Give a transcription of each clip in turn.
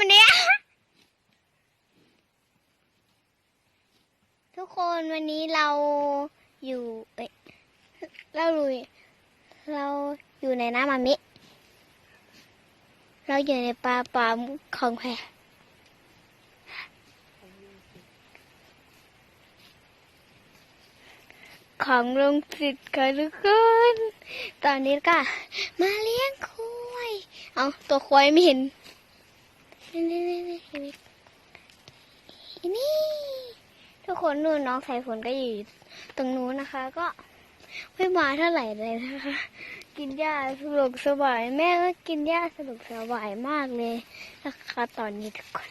วันนี้ ทุกคนวันนี้เราอยู่เอ้ยเราลุยเราอยู่ในน้ำมามิ เราอยู่ในป่าป่าของแพรของลงสิทธิ์ค่ะทุกคน ตอนนี้ก็มาเลี้ยงควายเอาตัวควายไม่เห็น นี่นี่นี่นี่นี่ทุกคนนู่นน้องสายฝนก็อยู่ตรงนู้นนะคะ ก็ไม่มาเท่าไหร่เลยนะคะ กินหญ้าสะดวกสบาย แม่ก็กินหญ้าสะดวกสบายมากเลยนะคะตอนนี้ทุกคน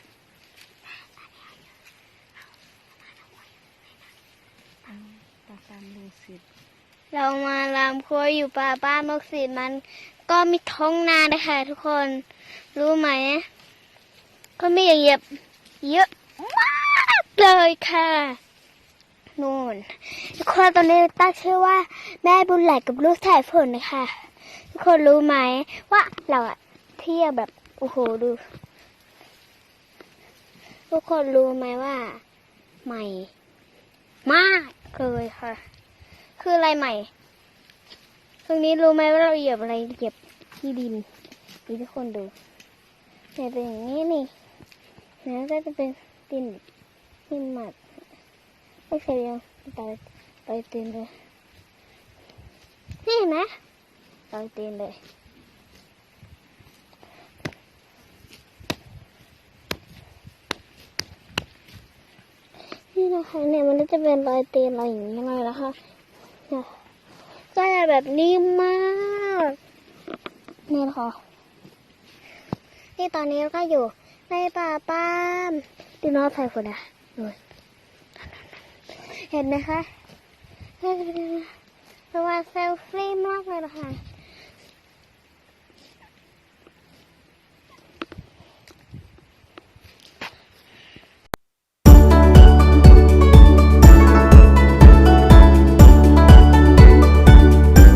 เรามาลามครัวอยู่ป่าบ้านมกสีมันก็มีท้องนานะคะทุกคน รู้ไหม ก็มีอย่างเยอะเยอะมากเลยค่ะนู่นทุกคนตอนนี้ตั้งชื่อว่า แม่บุญไหลกับลูกสายฝนนะคะทุกคนรู้ไหมว่าเราอะเที่ยวแบบโอ้โหดู ทุกคนรู้ไหมว่า ใหม่ มากเลยค่ะ คืออะไรใหม่ ตรงนี้รู้ไหมว่าเราเหยียบอะไรเหยียบที่ดินนี่ทุกคนดูเนี่ยเป็นอย่างนี้นี่ แล้วก็จะเป็นดินดินหมักไม่เคยยังต่อยต่อยตีนเลยนี่เห็นไหมต่อยตีนเลยนี่นะคะเนี่ยมันก็จะเป็นรอยตีนอะไรอย่างนี้เลยนะคะก็จะแบบนิ่มมากนี่นะคะนี่ตอนนี้เราก็อยู่ ในป่าป้ามดูน้องใส่ฝนอะดูเห็นไหมคะเพราะว่าเซลฟี่มากเลยนะคะ